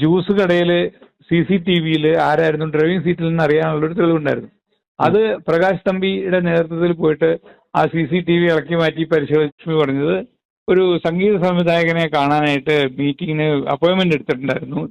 Juice കടയിൽ C C T വിയിൽ ആരായിരുന്നു ഡ്രൈവിംഗ് സീറ്റിൽ നിന്ന് അറിയാനുള്ള ഒരു തെളിവുണ്ടായിരുന്നു. അത് പ്രകാശ് തമ്പിയുടെ നേതൃത്വത്തിൽ പോയിട്ട് ആ സി സി ടി വി ഇളക്കി മാറ്റി പരിശോധിച്ചു പറഞ്ഞത് ഒരു സംഗീത സംവിധായകനെ കാണാനായിട്ട് മീറ്റിങ്ങിന് അപ്പോയിന്റ്മെന്റ് എടുത്തിട്ടുണ്ടായിരുന്നു.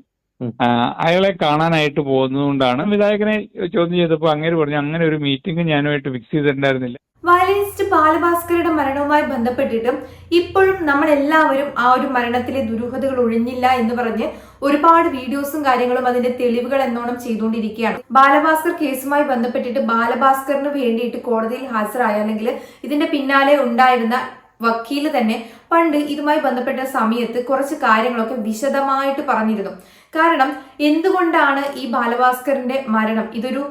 അയാളെ കാണാനായിട്ട് പോകുന്നതുകൊണ്ടാണ് വിധായകനെ ചോദ്യം ചെയ്തപ്പോൾ അങ്ങനെ പറഞ്ഞു അങ്ങനെ ഒരു മീറ്റിംഗ് ഞാനുമായിട്ട് ഫിക്സ് ചെയ്തിട്ടുണ്ടായിരുന്നില്ല. വയലിനിസ്റ്റ് ബാലഭാസ്കറുടെ മരണവുമായി ബന്ധപ്പെട്ടിട്ടും ഇപ്പോഴും നമ്മൾ എല്ലാവരും ആ ഒരു മരണത്തിലെ ദുരൂഹതകൾ ഒഴിഞ്ഞില്ല എന്ന് പറഞ്ഞ് ഒരുപാട് വീഡിയോസും കാര്യങ്ങളും അതിന്റെ തെളിവുകൾ എന്നോണം ചെയ്തുകൊണ്ടിരിക്കുകയാണ്. ബാലഭാസ്കർ കേസുമായി ബന്ധപ്പെട്ടിട്ട് ബാലഭാസ്കറിന് വേണ്ടിയിട്ട് കോടതിയിൽ ഹാജരായ അല്ലെങ്കിൽ ഇതിന്റെ പിന്നാലെ ഉണ്ടായിരുന്ന വക്കീൽ തന്നെ പണ്ട് ഇതുമായി ബന്ധപ്പെട്ട സമയത്ത് കുറച്ച് കാര്യങ്ങളൊക്കെ വിശദമായിട്ട് പറഞ്ഞിരുന്നു. കാരണം എന്തുകൊണ്ടാണ് ഈ ബാലഭാസ്കറിന്റെ മരണം? ഇതൊരു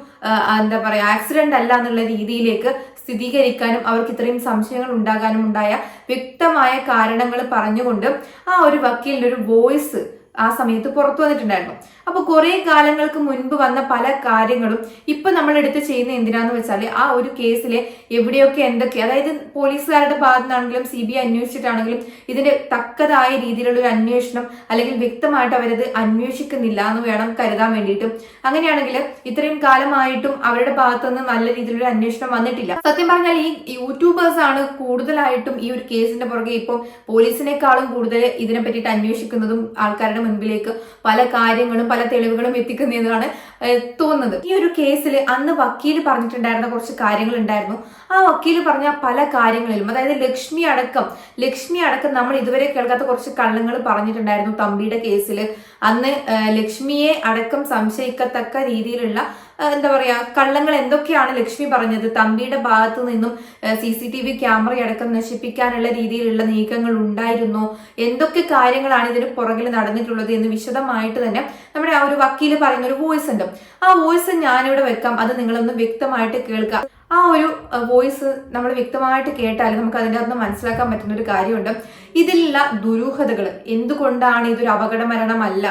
എന്താ പറയാ ആക്സിഡന്റ് അല്ല എന്നുള്ള രീതിയിലേക്ക് സ്ഥിരീകരിക്കാനും അവർക്ക് ഇത്രയും സംശയങ്ങൾ ഉണ്ടാകാനും ഉണ്ടായ വ്യക്തമായ കാരണങ്ങൾ പറഞ്ഞുകൊണ്ട് ആ ഒരു വക്കീലിന്റെ ഒരു വോയിസ് ആ സമയത്ത് പുറത്തു വന്നിട്ടുണ്ടായിരുന്നു. അപ്പൊ കുറെ കാലങ്ങൾക്ക് മുൻപ് വന്ന പല കാര്യങ്ങളും ഇപ്പൊ നമ്മൾ എടുത്ത് ചെയ്യുന്ന എന്തിനാന്ന് വെച്ചാൽ ആ ഒരു കേസിലെ എവിടെയൊക്കെ എന്തൊക്കെ അതായത് പോലീസുകാരുടെ ഭാഗത്തു നിന്നാണെങ്കിലും സി ബി ഐ അന്വേഷിച്ചിട്ടാണെങ്കിലും ഇതിന്റെ തക്കതായ രീതിയിലുള്ള ഒരു അന്വേഷണം അല്ലെങ്കിൽ വ്യക്തമായിട്ട് അവരത് അന്വേഷിക്കുന്നില്ല എന്ന് വേണം കരുതാൻ വേണ്ടിയിട്ടും. അങ്ങനെയാണെങ്കിൽ ഇത്രയും കാലമായിട്ടും അവരുടെ ഭാഗത്തു നിന്ന് നല്ല രീതിയിലുള്ള അന്വേഷണം വന്നിട്ടില്ല. സത്യം പറഞ്ഞാൽ ഈ യൂട്യൂബേഴ്സ് ആണ് കൂടുതലായിട്ടും ഈ ഒരു കേസിന്റെ പുറകെ ഇപ്പോൾ പോലീസിനേക്കാളും കൂടുതൽ ഇതിനെ പറ്റിയിട്ട് അന്വേഷിക്കുന്നതും ആൾക്കാരുടെ മുൻപിലേക്ക് പല കാര്യങ്ങളും പല തെളിവുകളും എത്തിക്കുന്നതാണ് തോന്നുന്നത്. ഈ ഒരു കേസിൽ അന്ന് വക്കീൽ പറഞ്ഞിട്ടുണ്ടായിരുന്ന കുറച്ച് കാര്യങ്ങൾ ഉണ്ടായിരുന്നു ആ വക്കീൽ പറഞ്ഞ പല കാര്യങ്ങളിലും അതായത് ലക്ഷ്മി അടക്കം ലക്ഷ്മി അടക്കം നമ്മൾ ഇതുവരെ കേൾക്കാത്ത കുറച്ച് കള്ളങ്ങൾ പറഞ്ഞിട്ടുണ്ടായിരുന്നു തമ്പിയുടെ കേസിൽ അന്ന് ലക്ഷ്മിയെ അടക്കം സംശയിക്കത്തക്ക രീതിയിലുള്ള എന്താ പറയാ കള്ളങ്ങൾ എന്തൊക്കെയാണ് ലക്ഷ്മി പറഞ്ഞത്? തമ്പിയുടെ ഭാഗത്തു നിന്നും C C T V camera അടക്കം നശിപ്പിക്കാനുള്ള രീതിയിലുള്ള നീക്കങ്ങൾ ഉണ്ടായിരുന്നോ? എന്തൊക്കെ കാര്യങ്ങളാണ് ഇതിന് പുറകിൽ നടന്നിട്ടുള്ളത് എന്ന് വിശദമായിട്ട് തന്നെ നമ്മുടെ ആ ഒരു വക്കീൽ പറയുന്ന ഒരു വോയിസ് ഉണ്ട്. ആ വോയിസ് ഞാനിവിടെ വെക്കാം. അത് നിങ്ങളൊന്ന് വ്യക്തമായിട്ട് കേൾക്കാം. ആ ഒരു വോയിസ് നമ്മൾ വ്യക്തമായിട്ട് കേട്ടാലും നമുക്ക് അതിന്റെ അകത്ത് മനസ്സിലാക്കാൻ പറ്റുന്ന ഒരു കാര്യമുണ്ട്. ഇതിലുള്ള ദുരൂഹതകൾ എന്തുകൊണ്ടാണ് ഇതൊരു അപകട മരണമല്ല?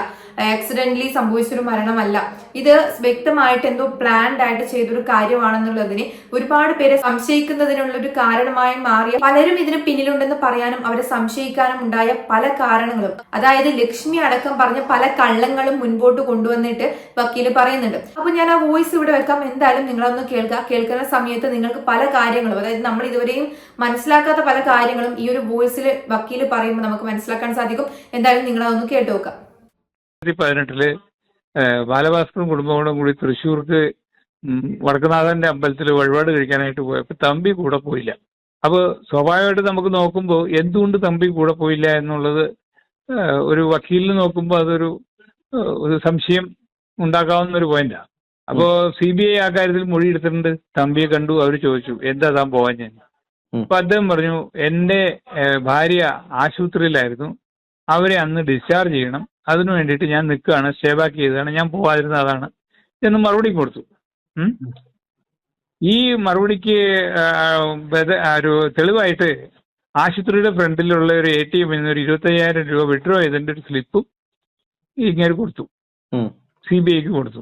ആക്സിഡന്റലി സംഭവിച്ചൊരു മരണമല്ല. ഇത് വ്യക്തമായിട്ട് എന്തോ പ്ലാൻഡ് ആയിട്ട് ചെയ്തൊരു കാര്യമാണെന്നുള്ളതിനെ ഒരുപാട് പേരെ സംശയിക്കുന്നതിനുള്ള ഒരു കാരണമായി മാറിയ പലരും ഇതിന് പിന്നിലുണ്ടെന്ന് പറയാനും അവരെ സംശയിക്കാനും ഉണ്ടായ പല കാരണങ്ങളും. അതായത് ലക്ഷ്മി അടക്കം പറഞ്ഞ പല കള്ളങ്ങളും മുൻപോട്ട് കൊണ്ടുവന്നിട്ട് വക്കീൽ പറയുന്നുണ്ട്. അപ്പൊ ഞാൻ ആ വോയിസ് ഇവിടെ വെക്കാം. എന്തായാലും നിങ്ങളൊന്ന് കേൾക്കുക കേൾക്കുന്ന സമയത്ത് നിങ്ങൾക്ക് പല കാര്യങ്ങളും അതായത് നമ്മൾ ഇതുവരെയും മനസ്സിലാക്കാത്ത പല കാര്യങ്ങളും ഈ ഒരു വോയിസിൽ വക്കീൽ പറയുമ്പോൾ നമുക്ക് മനസ്സിലാക്കാൻ സാധിക്കും. എന്തായാലും നിങ്ങൾ അതൊന്ന് കേട്ടു നോക്കാം. രണ്ടായിരത്തി പതിനെട്ടിൽ ബാലഭാസ്കറും കുടുംബങ്ങളും കൂടി തൃശ്ശൂർക്ക് വടക്കുനാഥന്റെ അമ്പലത്തിൽ വഴിപാട് കഴിക്കാനായിട്ട് പോയപ്പോൾ തമ്പി കൂടെ പോയില്ല. അപ്പോൾ സ്വാഭാവികമായിട്ട് നമുക്ക് നോക്കുമ്പോൾ എന്തുകൊണ്ട് തമ്പി കൂടെ പോയില്ല എന്നുള്ളത് ഒരു വക്കീലിന് നോക്കുമ്പോൾ അതൊരു ഒരു സംശയം ഉണ്ടാക്കാവുന്ന ഒരു പോയിന്റാണ് അപ്പോൾ സി ബി ഐ ആ കാര്യത്തിൽ മൊഴി എടുത്തിട്ടുണ്ട് തമ്പിയെ കണ്ടു അവർ ചോദിച്ചു എന്താ താൻ പോവാൻ ഞാൻ. അപ്പൊ അദ്ദേഹം പറഞ്ഞു എന്റെ ഭാര്യ ആശുപത്രിയിലായിരുന്നു. അവരെ അന്ന് ഡിസ്ചാർജ് ചെയ്യണം. അതിനു വേണ്ടിയിട്ട് ഞാൻ നിൽക്കുകയാണ്. സ്റ്റേ ബാക്ക് ചെയ്തതാണ്. ഞാൻ പോവാതിരുന്ന അതാണ്. എന്ന് മറുപടി കൊടുത്തു. ഈ മറുപടിക്ക് ഒരു തെളിവായിട്ട് ആശുപത്രിയുടെ ഫ്രണ്ടിലുള്ള ഒരു എ ടി എമ്മിൽ നിന്ന് ഒരു ഇരുപത്തയ്യായിരം രൂപ വിഡ്രോ ചെയ്തതിന്റെ ഒരു സ്ലിപ്പും ഇങ്ങനെ കൊടുത്തു. സി ബി ഐക്ക് കൊടുത്തു.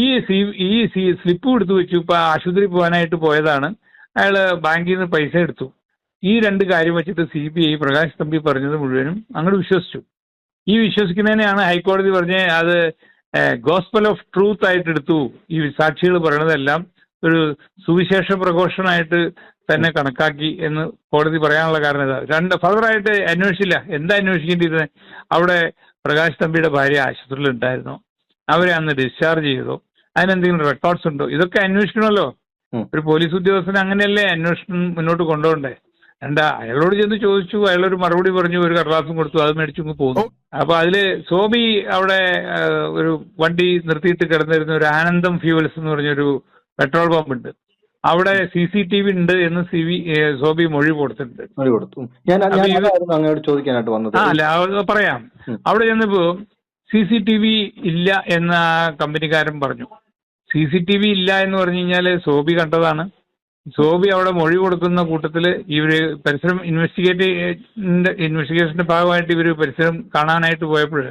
ഈ സി ഈ സി സ്ലിപ്പ് കൊടുത്തു വെച്ചു. ഇപ്പൊ ആശുപത്രി പോകാനായിട്ട് പോയതാണ്. അയാൾ ബാങ്കിൽ നിന്ന് പൈസ എടുത്തു. ഈ രണ്ട് കാര്യം വെച്ചിട്ട് C B I Prakash Thampi പറഞ്ഞത് മുഴുവനും അങ്ങോട്ട് വിശ്വസിച്ചു. ഈ വിശ്വസിക്കുന്നതിനെയാണ് ഹൈക്കോടതി പറഞ്ഞ അത് ഗോസ്പൽ ഓഫ് ട്രൂത്ത് ആയിട്ട് എടുത്തു. ഈ സാക്ഷികൾ പറയണതെല്ലാം ഒരു സുവിശേഷ പ്രഘോഷണമായിട്ട് തന്നെ കണക്കാക്കി എന്ന് കോടതി പറയാനുള്ള കാരണം ഇതാ. രണ്ട് ഫർദറായിട്ട് അന്വേഷിച്ചില്ല. എന്താ അന്വേഷിക്കേണ്ടിയിരുന്നത് അവിടെ പ്രകാശ് തമ്പിയുടെ ഭാര്യ ആശുപത്രിയിൽ ഉണ്ടായിരുന്നു. അവരെ അന്ന് ഡിസ്ചാർജ് ചെയ്തോ. അതിനെന്തെങ്കിലും റെക്കോർഡ്സ് ഉണ്ടോ? ഇതൊക്കെ അന്വേഷിക്കണമല്ലോ. ഒരു പോലീസ് ഉദ്യോഗസ്ഥൻ അങ്ങനെയല്ലേ അന്വേഷണം മുന്നോട്ട് കൊണ്ടുപോകണ്ടേ? എന്താ അയാളോട് ചെന്ന് ചോദിച്ചു അയാളൊരു മറുപടി പറഞ്ഞു ഒരു കടലാസും കൊടുത്തു അത് മേടിച്ചു പോകുന്നു പോന്നു. അപ്പൊ അതിൽ സോബി അവിടെ ഒരു വണ്ടി നിർത്തിയിട്ട് കിടന്നിരുന്ന ഒരു ആനന്ദം ഫ്യൂവൽസ് എന്ന് പറഞ്ഞൊരു പെട്രോൾ പമ്പ് ഉണ്ട് അവിടെ സി സി ടി വി ഉണ്ട് എന്ന് സി വി സോബി മൊഴി കൊടുത്തിട്ടുണ്ട്. മൊഴി കൊടുത്തു. ഞാൻ അങ്ങോട്ട് ചോദിക്കാനായിട്ട് വന്നത്. അല്ല പറയാം. അവിടെ ചെന്നപ്പോ സി സി ടി വി ഇല്ല എന്ന് കമ്പനിക്കാരൻ പറഞ്ഞു. സി സി ടി വി ഇല്ല എന്ന് പറഞ്ഞു കഴിഞ്ഞാൽ സോബി കണ്ടതാണ്. സോബി അവിടെ മൊഴി കൊടുക്കുന്ന കൂട്ടത്തിൽ ഇവർ പരിസരം ഇൻവെസ്റ്റിഗേറ്റ് ഇൻവെസ്റ്റിഗേഷന്റെ ഭാഗമായിട്ട് ഇവർ പരിസരം കാണാനായിട്ട് പോയപ്പോൾ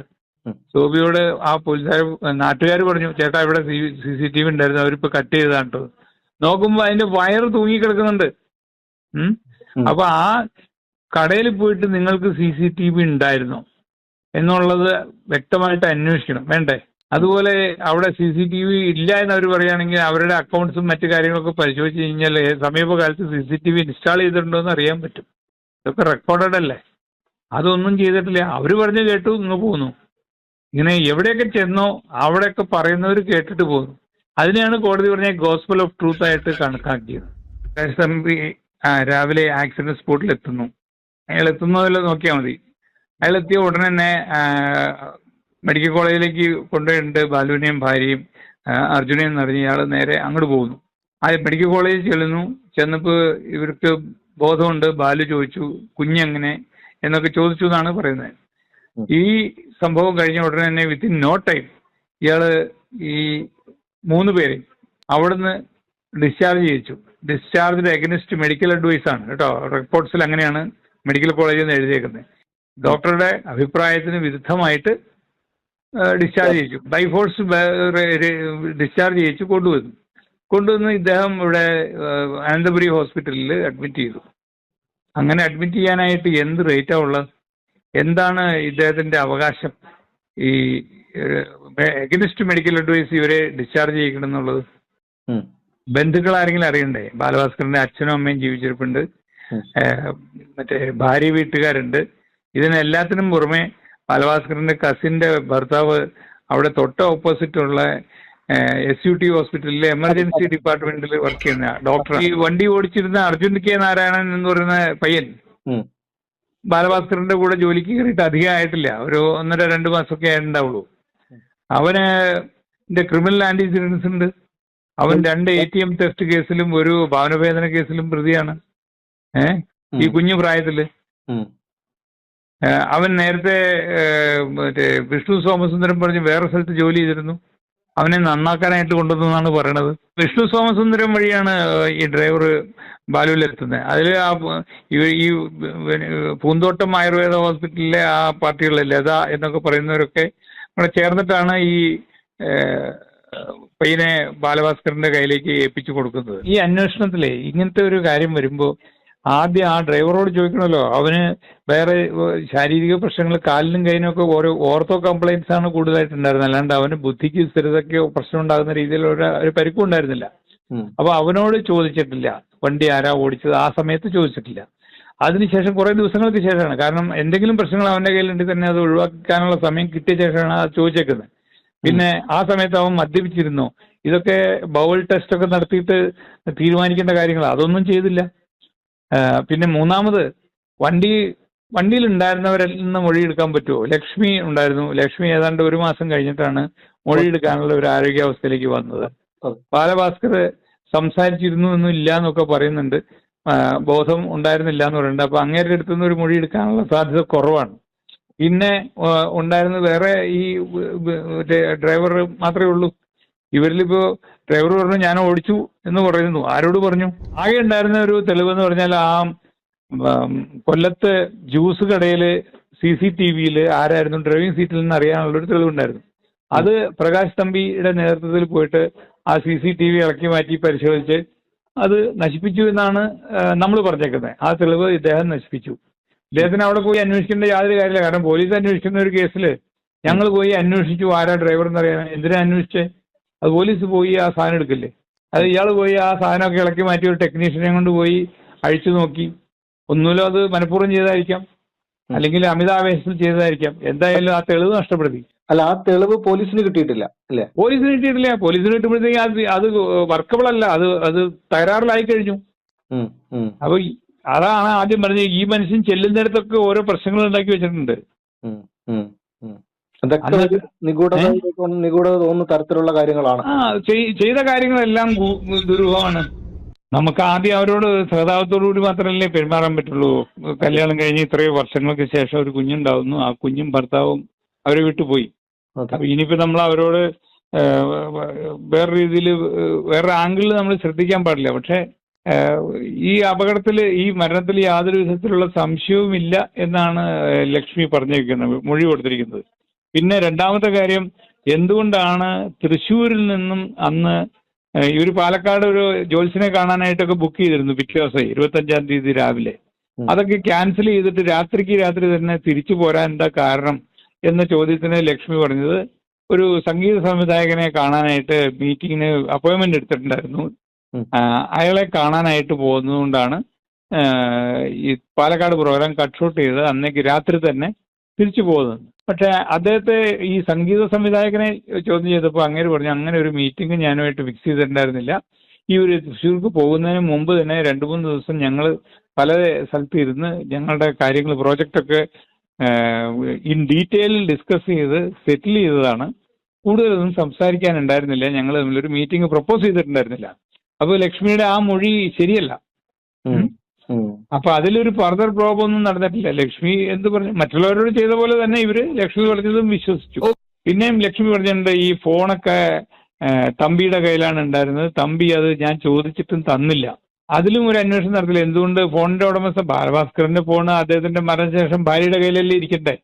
സോബിയോട് ആ പോലീസുകാർ നാട്ടുകാർ പറഞ്ഞു ചേട്ടാ ഇവിടെ സി സി ടി വി ഉണ്ടായിരുന്നു അവരിപ്പോ കട്ട് ചെയ്താണ്ട് നോക്കുമ്പോൾ നോക്കുമ്പോ അതിന്റെ വയർ തൂങ്ങിക്കിടക്കുന്നുണ്ട്. അപ്പൊ ആ കടയിൽ പോയിട്ട് നിങ്ങൾക്ക് സി സി ടി വി ഉണ്ടായിരുന്നോ? എന്നുള്ളത് വ്യക്തമായിട്ട് അന്വേഷിക്കണം. വേണ്ടേ? അതുപോലെ അവിടെ സി സി ടി വി ഇല്ല എന്ന് അവർ പറയുകയാണെങ്കിൽ അവരുടെ അക്കൗണ്ട്സും മറ്റു കാര്യങ്ങളൊക്കെ പരിശോധിച്ച് കഴിഞ്ഞാൽ സമീപകാലത്ത് C C T V install ചെയ്തിട്ടുണ്ടോ എന്ന് അറിയാൻ പറ്റും. ഇതൊക്കെ റെക്കോർഡഡ് അല്ലേ? അതൊന്നും ചെയ്തിട്ടില്ല. അവർ പറഞ്ഞു കേട്ടു ഇങ്ങ് പോന്നു. ഇങ്ങനെ എവിടെയൊക്കെ ചെന്നോ അവിടെയൊക്കെ പറയുന്നവർ കേട്ടിട്ട് പോകുന്നു അതിനെയാണ് കോടതി പറഞ്ഞ ഗോസ്പൽ ഓഫ് ട്രൂത്ത് ആയിട്ട് കണക്കാക്കിയത്. രാവിലെ ആക്സിഡന്റ് സ്പോട്ടിൽ എത്തുന്നു. അയാൾ എത്തുന്നതല്ലോ നോക്കിയാൽ മതി. അയാൾ എത്തിയ ഉടനെ തന്നെ മെഡിക്കൽ കോളേജിലേക്ക് കൊണ്ടുപോയിട്ടുണ്ട് ബാലുവിനെയും ഭാര്യയും അർജുനെയും നിറഞ്ഞ് ഇയാൾ നേരെ അങ്ങോട്ട് പോകുന്നു. ആ മെഡിക്കൽ കോളേജിൽ ചെല്ലുന്നു. ചെന്നപ്പോൾ ഇവർക്ക് ബോധമുണ്ട്. ബാലു ചോദിച്ചു കുഞ്ഞെങ്ങനെ? എന്നൊക്കെ ചോദിച്ചു എന്നാണ് പറയുന്നത്. ഈ സംഭവം കഴിഞ്ഞ ഉടനെ തന്നെ വിത്തിൻ നോ ടൈം ഇയാൾ ഈ മൂന്ന് പേരെ അവിടുന്ന് ഡിസ്ചാർജ് ചെയ്യിച്ചു. ഡിസ്ചാർജിന്റെ അഗനിസ്റ്റ് മെഡിക്കൽ അഡ്വൈസ് ആണ്. കേട്ടോ റിപ്പോർട്ട്സിൽ അങ്ങനെയാണ് മെഡിക്കൽ കോളേജിൽ നിന്ന് എഴുതിയേക്കുന്നത്. ഡോക്ടറുടെ അഭിപ്രായത്തിന് വിരുദ്ധമായിട്ട് ഡിസ്ചാർജ് ചെയ്യിച്ചു. ബൈഫോഴ്സ് ഡിസ്ചാർജ് ചെയ്യിച്ചു കൊണ്ടുവന്നു. കൊണ്ടുവന്ന് ഇദ്ദേഹം ഇവിടെ ആനന്ദപുരി അനന്തപുരി ഹോസ്പിറ്റലിൽ അഡ്മിറ്റ് ചെയ്തു. അങ്ങനെ അഡ്മിറ്റ് ചെയ്യാനായിട്ട് എന്ത് റേറ്റാ ഉള്ളത്? എന്താണ് ഇദ്ദേഹത്തിന്റെ അവകാശം? ഈ എഗനിസ്റ്റ് മെഡിക്കൽ അഡ്വൈസ് ഇവരെ ഡിസ്ചാർജ് ചെയ്യിക്കണം എന്നുള്ളത്? ബന്ധുക്കൾ ആരെങ്കിലും അറിയണ്ടേ? ബാലഭാസ്കറിന്റെ അച്ഛനും അമ്മയും ജീവിച്ചിരിപ്പുണ്ട്. മറ്റേ ഭാര്യ വീട്ടുകാരുണ്ട്. ഇതിനെല്ലാത്തിനും പുറമെ ബാലഭാസ്കറിന്റെ കസിന്റെ ഭർത്താവ് അവിടെ തൊട്ട ഓപ്പോസിറ്റ് ഉള്ള എസ് യു ടി ഹോസ്പിറ്റലിലെ എമർജൻസി ഡിപ്പാർട്ട്മെന്റിൽ വർക്ക് ചെയ്യുന്ന ഡോക്ടർ ഈ വണ്ടി ഓടിച്ചിരുന്ന അർജുൻ കെ നാരായണൻ എന്ന് പറയുന്ന പയ്യൻ. ബാലഭാസ്കറിന്റെ കൂടെ ജോലിക്ക് കയറിയിട്ട് അധികം ആയിട്ടില്ല. ഒരു ഒന്നര രണ്ട് മാസമൊക്കെ ആയിട്ടുണ്ടാവുള്ളൂ. അവന് ക്രിമിനൽ ആന്റിസിഡൻസ് ഉണ്ട്. അവൻ രണ്ട് എ ടി എം ടെസ്റ്റ് കേസിലും ഒരു ഭവനവേദന കേസിലും പ്രതിയാണ്. ഏഹ് ഈ കുഞ്ഞു പ്രായത്തിൽ. അവൻ നേരത്തെ മറ്റേ വിഷ്ണു സോമസുന്ദരം പറഞ്ഞ് വേറെ സ്ഥലത്ത് ജോലി ചെയ്തിരുന്നു. അവനെ നന്നാക്കാനായിട്ട് കൊണ്ടുവന്നാണ് പറയണത്. വിഷ്ണു സോമസുന്ദരം വഴിയാണ് ഈ ഡ്രൈവർ ബാലുവിലെത്തുന്നത് അതിൽ ആ ഈ- പൂന്തോട്ടം ആയുർവേദ ഹോസ്പിറ്റലിലെ ആ പാർട്ടികളിലെ ലത എന്നൊക്കെ പറയുന്നവരൊക്കെ നമ്മളെ ചേർന്നിട്ടാണ് ഈ പയ്യനെ ബാലഭാസ്കറിന്റെ കയ്യിലേക്ക് ഏൽപ്പിച്ചു കൊടുക്കുന്നത്. ഈ അന്വേഷണത്തിലെ ഇങ്ങനത്തെ ഒരു കാര്യം വരുമ്പോൾ ആദ്യം ആ ഡ്രൈവറോട് ചോദിക്കണമല്ലോ. അവന് വേറെ ശാരീരിക പ്രശ്നങ്ങൾ കാലിനും കൈനും ഒക്കെ ഓരോ ഓർത്തോ കംപ്ലൈൻസ് ആണ് കൂടുതലായിട്ടുണ്ടായിരുന്നത്. അല്ലാണ്ട് അവന് ബുദ്ധിക്ക് സ്ഥിരതയ്ക്കോ പ്രശ്നം ഉണ്ടാകുന്ന രീതിയിൽ ഒരു ഒരു പരിക്കും ഉണ്ടായിരുന്നില്ല. അപ്പൊ അവനോട് ചോദിച്ചിട്ടില്ല. വണ്ടി ആരാ ഓടിച്ചത്? ആ സമയത്ത് ചോദിച്ചിട്ടില്ല. അതിനുശേഷം കുറെ ദിവസങ്ങൾക്ക് ശേഷമാണ്. കാരണം എന്തെങ്കിലും പ്രശ്നങ്ങൾ അവന്റെ കയ്യിലുണ്ടെങ്കിൽ തന്നെ അത് ഒഴിവാക്കാനുള്ള സമയം കിട്ടിയ ശേഷമാണ് അത് ചോദിച്ചേക്കുന്നത്. പിന്നെ ആ സമയത്ത് അവൻ മദ്യപിച്ചിരുന്നു. ഇതൊക്കെ ബൗൾ ടെസ്റ്റ് ഒക്കെ നടത്തിയിട്ട് തീരുമാനിക്കേണ്ട കാര്യങ്ങൾ അതൊന്നും ചെയ്തില്ല. പിന്നെ മൂന്നാമത് വണ്ടി വണ്ടിയിൽ ഉണ്ടായിരുന്നവരിൽ നിന്ന് മൊഴിയെടുക്കാൻ പറ്റുമോ? ലക്ഷ്മി ഉണ്ടായിരുന്നു. ലക്ഷ്മി ഏതാണ്ട് ഒരു മാസം കഴിഞ്ഞിട്ടാണ് മൊഴിയെടുക്കാനുള്ള ഒരു ആരോഗ്യാവസ്ഥയിലേക്ക് വന്നത്. ബാലഭാസ്കർ സംസാരിച്ചിരുന്നു എന്നും ഇല്ല എന്നൊക്കെ പറയുന്നുണ്ട് ബോധം ഉണ്ടായിരുന്നില്ല എന്ന് പറയുന്നുണ്ട്. അപ്പൊ അങ്ങേരുടെ അടുത്തു നിന്ന് ഒരു മൊഴി എടുക്കാനുള്ള സാധ്യത കുറവാണ്. പിന്നെ ഉണ്ടായിരുന്നത് ഉണ്ടായിരുന്ന വേറെ ഈ ഡ്രൈവർ മാത്രമേ ഉള്ളൂ. ഇവരിലിപ്പോ ഡ്രൈവർ പറഞ്ഞു ഞാൻ ഓടിച്ചു എന്ന് പറയുന്നു. ആരോട് പറഞ്ഞു? ആകെ ഉണ്ടായിരുന്ന ഒരു തെളിവെന്ന് പറഞ്ഞാൽ ആ കൊല്ലത്തെ ജ്യൂസ് കടയിൽ സി സി ടി വിയിൽ ആരായിരുന്നു ഡ്രൈവിംഗ് സീറ്റിൽ നിന്ന് അറിയാനുള്ള ഒരു തെളിവുണ്ടായിരുന്നു. അത് പ്രകാശ് തമ്പിയുടെ നേതൃത്വത്തിൽ പോയിട്ട് ആ സി സി ടി വി ഇളക്കി മാറ്റി പരിശോധിച്ച് അത് നശിപ്പിച്ചു എന്നാണ് നമ്മൾ പറഞ്ഞേക്കുന്നത്. ആ തെളിവ് ഇദ്ദേഹം നശിപ്പിച്ചു. ഇദ്ദേഹത്തിന് അവിടെ പോയി അന്വേഷിക്കേണ്ട യാതൊരു കാര്യമില്ല. കാരണം പോലീസ് അന്വേഷിക്കുന്ന ഒരു കേസിൽ ഞങ്ങൾ പോയി അന്വേഷിച്ചു ആരാ ഡ്രൈവർ എന്നറിയാൻ. എന്തിനാ അന്വേഷിച്ചേ? അത് പോലീസ് പോയി ആ സാധനം എടുക്കില്ലേ? അത് ഇയാൾ പോയി ആ സാധനമൊക്കെ ഇളക്കി മാറ്റി ഒരു ടെക്നീഷ്യനെ കൊണ്ട് പോയി അഴിച്ചു നോക്കി. ഒന്നുമില്ല അത് മനഃപൂർവം ചെയ്തായിരിക്കാം അല്ലെങ്കിൽ അമിതാവേശത്തിൽ ചെയ്തതായിരിക്കാം. എന്തായാലും ആ തെളിവ് നഷ്ടപ്പെടുത്തി. അല്ല ആ തെളിവ് പോലീസിന് കിട്ടിയിട്ടില്ല അല്ലേ? പോലീസിന് കിട്ടിയിട്ടില്ല. പോലീസിന് കിട്ടുമ്പോഴത്തേക്ക് അത് അത് വർക്കബിൾ അല്ല അത് അത് തകരാറിലായി കഴിഞ്ഞു. അപ്പൊ അതാണ് ആദ്യം പറഞ്ഞത്. ഈ മനുഷ്യൻ ചെല്ലുന്നിടത്തൊക്കെ ഓരോ പ്രശ്നങ്ങൾ ഉണ്ടാക്കി വെച്ചിട്ടുണ്ട്. ഇതൊക്കെ നിഗൂഢത തോന്നുന്ന തരത്തിലുള്ള കാര്യങ്ങളാണ്? ആ ചെയ്ത കാര്യങ്ങളെല്ലാം ദുരൂഹമാണ്. നമുക്ക് ആദ്യം അവരോട് സഹതാപത്തോടു കൂടി മാത്രമല്ലേ പെരുമാറാൻ പറ്റുള്ളൂ. കല്യാണം കഴിഞ്ഞ് ഇത്രയോ വർഷങ്ങൾക്ക് ശേഷം ഒരു കുഞ്ഞുണ്ടാവുന്നു. ആ കുഞ്ഞും ഭർത്താവും അവരെ വിട്ടുപോയി. അപ്പൊ ഇനിയിപ്പോ നമ്മൾ അവരോട് വേറെ രീതിയിൽ വേറെ ആംഗിളിൽ നമ്മൾ ശ്രദ്ധിക്കാൻ പാടില്ല. പക്ഷെ ഈ അപകടത്തിൽ ഈ മരണത്തിൽ യാതൊരു വിധത്തിലുള്ള സംശയവുമില്ല എന്നാണ് ലക്ഷ്മി പറഞ്ഞിരിക്കുന്നത് മൊഴി കൊടുത്തിരിക്കുന്നത്. പിന്നെ രണ്ടാമത്തെ കാര്യം എന്തുകൊണ്ടാണ് തൃശ്ശൂരിൽ നിന്നും അന്ന് ഈ ഒരു പാലക്കാട് ഒരു ജോത്സ്യനെ കാണാനായിട്ടൊക്കെ ബുക്ക് ചെയ്തിരുന്നു പിറ്റേ ദിവസം ഇരുപത്തഞ്ചാം തീയതി രാവിലെ. അതൊക്കെ ക്യാൻസൽ ചെയ്തിട്ട് രാത്രിക്ക് രാത്രി തന്നെ തിരിച്ചു പോരാൻ എന്താ കാരണം എന്ന ചോദ്യത്തിന് ലക്ഷ്മി പറഞ്ഞത്. ഒരു സംഗീത സംവിധായകനെ കാണാനായിട്ട് മീറ്റിങ്ങിന് അപ്പോയിന്റ്മെന്റ് എടുത്തിട്ടുണ്ടായിരുന്നു. അയാളെ കാണാനായിട്ട് പോകുന്നതുകൊണ്ടാണ് ഈ പാലക്കാട് പ്രോഗ്രാം കട്ട് ഷൂട്ട് ചെയ്ത് അന്നേക്ക് രാത്രി തന്നെ തിരിച്ചു പോകുന്നത് പക്ഷെ അദ്ദേഹത്തെ ഈ സംഗീത സംവിധായകനെ ചോദ്യം ചെയ്തപ്പോൾ അങ്ങനെ പറഞ്ഞു അങ്ങനെ ഒരു മീറ്റിംഗ് ഞാനുമായിട്ട് ഫിക്സ് ചെയ്തിട്ടുണ്ടായിരുന്നില്ല. ഈ ഒരു തൃശ്ശൂർക്ക് പോകുന്നതിന് മുമ്പ് തന്നെ രണ്ട് മൂന്ന് ദിവസം ഞങ്ങൾ പല സ്ഥലത്ത് ഇരുന്ന് ഞങ്ങളുടെ കാര്യങ്ങൾ പ്രോജക്റ്റൊക്കെ ഇൻ ഡീറ്റെയിൽ ഡിസ്കസ് ചെയ്ത് സെറ്റിൽ ചെയ്തതാണ്. കൂടുതലൊന്നും സംസാരിക്കാനുണ്ടായിരുന്നില്ല. ഞങ്ങൾ തമ്മിലൊരു മീറ്റിംഗ് പ്രപ്പോസ് ചെയ്തിട്ടുണ്ടായിരുന്നില്ല. അപ്പോൾ ലക്ഷ്മിയുടെ ആ മൊഴി ശരിയല്ല. അപ്പൊ അതിലൊരു ഫർദർ പ്രോബ് ഒന്നും നടന്നിട്ടില്ല. ലക്ഷ്മി എന്ത് പറഞ്ഞു? മറ്റുള്ളവരോട് ചെയ്ത പോലെ തന്നെ ഇവർ ലക്ഷ്മി പറഞ്ഞതും വിശ്വസിച്ചു. പിന്നെയും ലക്ഷ്മി പറഞ്ഞിട്ടുണ്ട് ഈ ഫോണൊക്കെ തമ്പിയുടെ കയ്യിലാണ് ഉണ്ടായിരുന്നത്. തമ്പി അത് ഞാൻ ചോദിച്ചിട്ടും തന്നില്ല. അതിലും ഒരു അന്വേഷണം നടത്തില്ല. എന്തുകൊണ്ട് ഫോണിന്റെ ഉടമസ്ഥ ബാലഭാസ്കറിന്റെ ഫോൺ അദ്ദേഹത്തിന്റെ മരണശേഷം ഭാര്യയുടെ കയ്യിലല്ലേ ഇരിക്കട്ടെ?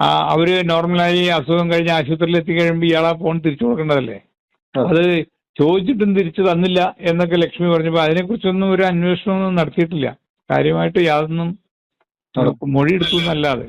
ആ അവർ നോർമലായി അസുഖം കഴിഞ്ഞ് ആശുപത്രിയിൽ എത്തിക്കഴിയുമ്പോൾ ഇയാൾ ആ ഫോൺ തിരിച്ചു കൊടുക്കേണ്ടതല്ലേ. അത് ചോദിച്ചിട്ടും തിരിച്ചു തന്നില്ല എന്നൊക്കെ ലക്ഷ്മി പറഞ്ഞപ്പോൾ അതിനെക്കുറിച്ചൊന്നും ഒരു അന്വേഷണമൊന്നും നടത്തിയിട്ടില്ല. കാര്യമായിട്ട് യാതൊന്നും മൊഴി എടുത്തു എന്നല്ലാതെ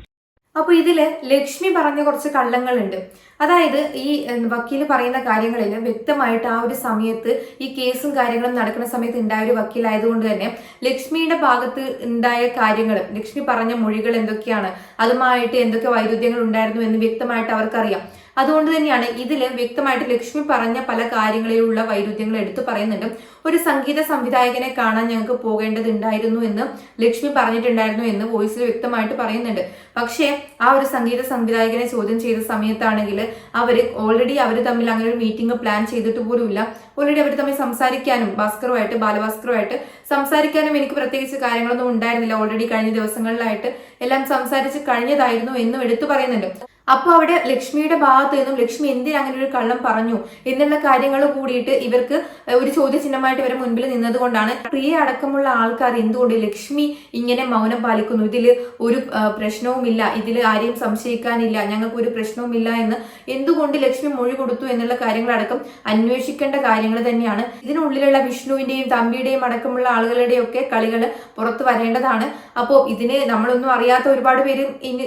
അപ്പൊ ഇതിൽ ലക്ഷ്മി പറഞ്ഞ കുറച്ച് കള്ളങ്ങളുണ്ട്. അതായത് ഈ വക്കീൽ പറയുന്ന കാര്യങ്ങളിൽ വ്യക്തമായിട്ട് ആ ഒരു സമയത്ത് ഈ കേസും കാര്യങ്ങളും നടക്കുന്ന സമയത്ത് ഉണ്ടായ ഒരു വക്കീലായതുകൊണ്ട് തന്നെ ലക്ഷ്മിയുടെ ഭാഗത്ത് ഉണ്ടായ കാര്യങ്ങൾ ലക്ഷ്മി പറഞ്ഞ മൊഴികൾ എന്തൊക്കെയാണ് അതുമായിട്ട് എന്തൊക്കെ വൈരുദ്ധ്യങ്ങൾ ഉണ്ടായിരുന്നു എന്ന് വ്യക്തമായിട്ട് അവർക്കറിയാം. അതുകൊണ്ട് തന്നെയാണ് ഇതിൽ വ്യക്തമായിട്ട് ലക്ഷ്മി പറഞ്ഞ പല കാര്യങ്ങളിലുള്ള വൈരുദ്ധ്യങ്ങൾ എടുത്തു പറയുന്നുണ്ട്. ഒരു സംഗീത സംവിധായകനെ കാണാൻ ഞങ്ങൾക്ക് പോകേണ്ടതുണ്ടായിരുന്നു എന്ന് ലക്ഷ്മി പറഞ്ഞിട്ടുണ്ടായിരുന്നു എന്ന് വോയിസിൽ വ്യക്തമായിട്ട് പറയുന്നുണ്ട്. പക്ഷേ ആ ഒരു സംഗീത സംവിധായകനെ ചോദ്യം ചെയ്ത സമയത്താണെങ്കിൽ അവർ ഓൾറെഡി അവർ തമ്മിൽ അങ്ങനെ ഒരു മീറ്റിംഗ് പ്ലാൻ ചെയ്തിട്ട് പോലുമില്ല. ഓൾറെഡി അവർ തമ്മിൽ സംസാരിക്കാനും ഭാസ്കറുമായിട്ട് ബാലഭാസ്കറുമായിട്ട് സംസാരിക്കാനും എനിക്ക് പ്രത്യേകിച്ച് കാര്യങ്ങളൊന്നും ഉണ്ടായിരുന്നില്ല. ഓൾറെഡി കഴിഞ്ഞ ദിവസങ്ങളിലായിട്ട് എല്ലാം സംസാരിച്ച് കഴിഞ്ഞതായിരുന്നു എന്നും എടുത്തു പറയുന്നുണ്ട്. അപ്പോൾ അവിടെ ലക്ഷ്മിയുടെ ഭാഗത്ത് നിന്നും ലക്ഷ്മി എന്തിന് അങ്ങനെ ഒരു കള്ളം പറഞ്ഞു എന്നുള്ള കാര്യങ്ങൾ കൂടിയിട്ട് ഇവർക്ക് ഒരു ചോദ്യചിഹ്നമായിട്ട് ഇവരെ മുൻപിൽ നിന്നതുകൊണ്ടാണ്. പ്രിയ അടക്കമുള്ള ആൾക്കാർ എന്തുകൊണ്ട് ലക്ഷ്മി ഇങ്ങനെ മൗനം പാലിക്കുന്നു? ഇതിൽ ഒരു പ്രശ്നവുമില്ല. ഇതിൽ ആരെയും സംശയിക്കാനില്ല. ഞങ്ങൾക്ക് ഒരു പ്രശ്നവുമില്ല എന്ന് എന്തുകൊണ്ട് ലക്ഷ്മി മൊഴി കൊടുത്തു എന്നുള്ള കാര്യങ്ങളടക്കം അന്വേഷിക്കേണ്ട കാര്യങ്ങൾ തന്നെയാണ്. ഇതിനുള്ളിലുള്ള വിഷ്ണുവിന്റെയും തമ്പിയുടെയും അടക്കമുള്ള ആളുകളുടെയും ഒക്കെ കളികൾ പുറത്തു വരേണ്ടതാണ്. അപ്പോൾ ഇതിന് നമ്മളൊന്നും അറിയാത്ത ഒരുപാട് പേര്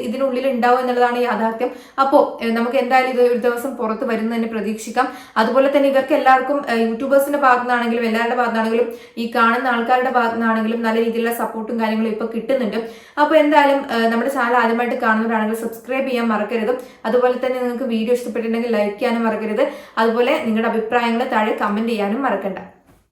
ഇതിനുള്ളിൽ ഉണ്ടാവും എന്നുള്ളതാണ് യാഥാർത്ഥ്യം. അപ്പോൾ നമുക്ക് എന്തായാലും ഇത് ഒരു ദിവസം പുറത്ത് വരുന്ന തന്നെ പ്രതീക്ഷിക്കാം. അതുപോലെ തന്നെ ഇവർക്ക് എല്ലാവർക്കും യൂട്യൂബേഴ്സിന്റെ ഭാഗത്തു നിന്നാണെങ്കിലും എല്ലാവരുടെ ഭാഗത്തു നിന്നാണെങ്കിലും ഈ കാണുന്ന ആൾക്കാരുടെ ഭാഗത്തു നിന്നാണെങ്കിലും നല്ല രീതിയിലുള്ള സപ്പോർട്ടും കാര്യങ്ങളും ഇപ്പൊ കിട്ടുന്നുണ്ട്. അപ്പോൾ എന്തായാലും നമ്മുടെ ചാനൽ ആദ്യമായിട്ട് കാണുന്നവരാണെങ്കിൽ സബ്സ്ക്രൈബ് ചെയ്യാൻ മറക്കരുത്. അതുപോലെ തന്നെ നിങ്ങൾക്ക് വീഡിയോ ഇഷ്ടപ്പെട്ടിട്ടുണ്ടെങ്കിൽ ലൈക്ക് ചെയ്യാനും മറക്കരുത്. അതുപോലെ നിങ്ങളുടെ അഭിപ്രായങ്ങൾ താഴെ കമന്റ് ചെയ്യാനും മറക്കണ്ട.